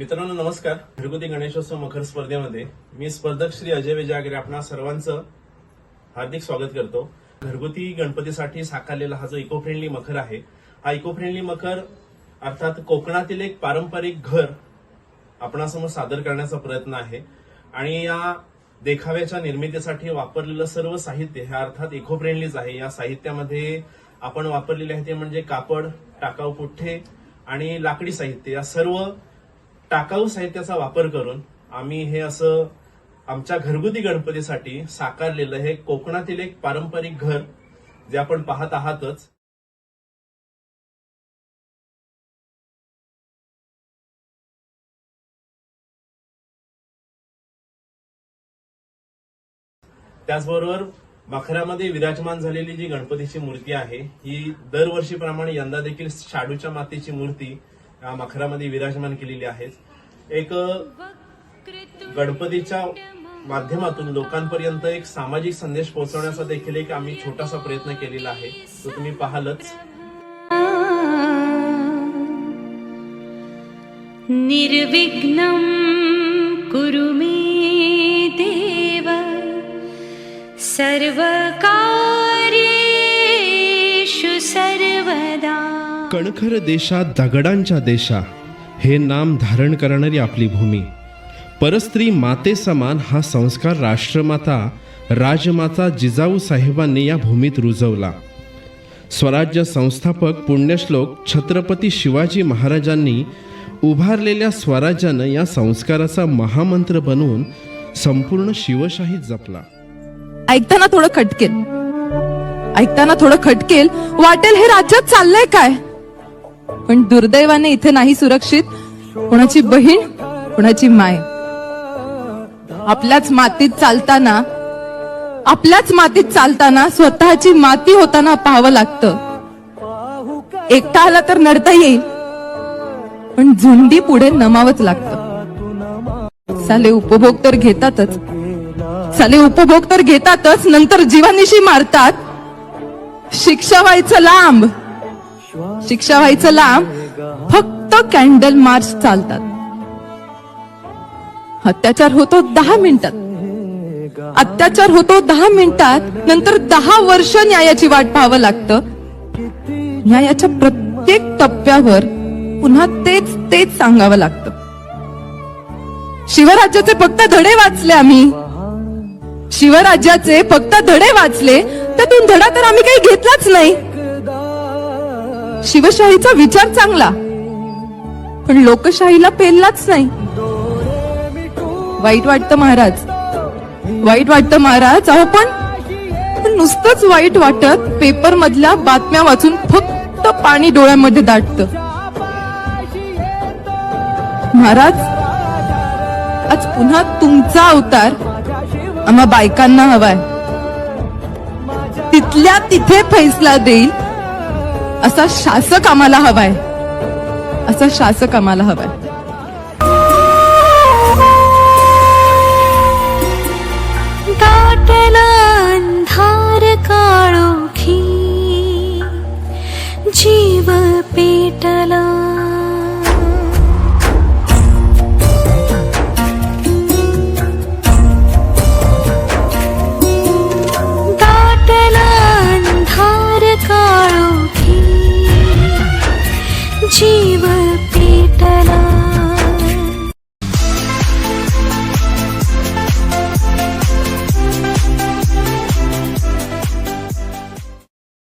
मित्रांनो नमस्कार. घरगुती गणेशोत्सव मखर स्पर्धेमध्ये मी स्पर्धक श्री अजय विजागरे आपणा सर्वांचं हार्दिक स्वागत करतो. घरगुती गणपतीसाठी साकारलेला हा जो इको फ्रेंडली मखर आहे हा इको फ्रेंडली मखर अर्थात कोकणातील एक पारंपरिक घर आपणासमोर सादर करण्याचा प्रयत्न आहे आणि या देखाव्याच्या निर्मितीसाठी वापरलेलं सर्व साहित्य हे अर्थात इको फ्रेंडलीच आहे. या साहित्यामध्ये आपण वापरलेले आहे ते म्हणजे कापड टाकाऊ पुठ्ठे आणि लाकडी साहित्य. या सर्व टाकाऊ साहित्याचा वापर करून आम्ही हे असं आमच्या घरगुती गणपतीसाठी साकारलेलं हे कोकणातील एक पारंपरिक घर जे आपण पाहत आहातच. त्याचबरोबर मखरामध्ये विराजमान झालेली जी गणपतीची मूर्ती आहे ही दरवर्षीप्रमाणे यंदा देखील शाडूच्या मातीची मूर्ती या मखरामध्ये विराजमान केलेली आहे एक गणपतीच्या माध्यमातून लोकांपर्यंत एक सामाजिक संदेश पोहोचवण्याचा देखील एक आम्ही छोटासा प्रयत्न केलेला आहे. तो तुम्ही पाहालच. निर्विघ्न कुरु मे देव सर्वकार्येषु कणखर देशात दगडांच्या देशा. हे नाम धारण करणारी आपली भूमी. परस्त्री माते समान हा संस्कार राष्ट्रमाता राजमाता जिजाऊ साहेबांनी या भूमीत रुजवला. स्वराज्य संस्थापक पुण्यश्लोक छत्रपती शिवाजी महाराजांनी उभारलेल्या स्वराज्यानं या संस्काराचा महामंत्र बनवून संपूर्ण शिवशाही जपला. ऐकताना थोडं खटकेल. ऐकताना थोडं खटकेल. वाटेल हे राज्यात चाललंय काय? पण दुर्दैवाने इथे नाही सुरक्षित. कोणाची बहीण कोणाची माय. आपल्याच मातीत चालताना आपल्याच मातीत चालताना स्वतःची माती होताना पाहावं लागतं. एकटा आला तर नडता येईल पण झुंडी पुढे नमावंच लागतं. साले उपभोग तर घेतातच. साले उपभोग तर घेतातच नंतर जीवानिशी मारतात. शिक्षा व्हायचं लांब. शिक्षा व्हायचं लांब फक्त कॅन्डल मार्च चालतात. अत्याचार होतो दहा मिनिटात. अत्याचार होतो दहा मिनिटात नंतर दहा वर्ष न्यायाची वाट पाहावं लागतं. न्यायाच्या प्रत्येक टप्प्यावर पुन्हा तेच तेच सांगावं लागतं. शिवराज्याचे फक्त धडे वाचले आम्ही. शिवराज्याचे फक्त धडे वाचले त्यातून धडा तर आम्ही काही घेतलाच नाही. शिवशाहीचा विचार चांगला. पण लोकशाहीला पेललाच नाही. वाईट वाटतं महाराज. वाईट वाटतं महाराज अहो पण नुसतंच वाईट वाटत पेपर मधल्या बातम्या वाचून फक्त पाणी डोळ्यामध्ये दाटत. महाराज आज पुन्हा तुमचा अवतार आम्हा बायकांना हवाय. तिथल्या तिथे फैसला देईल असा शासक आम्हाला हवाय. असा शासक आम्हाला हवाय. अंधार काळोखी जीव पेटला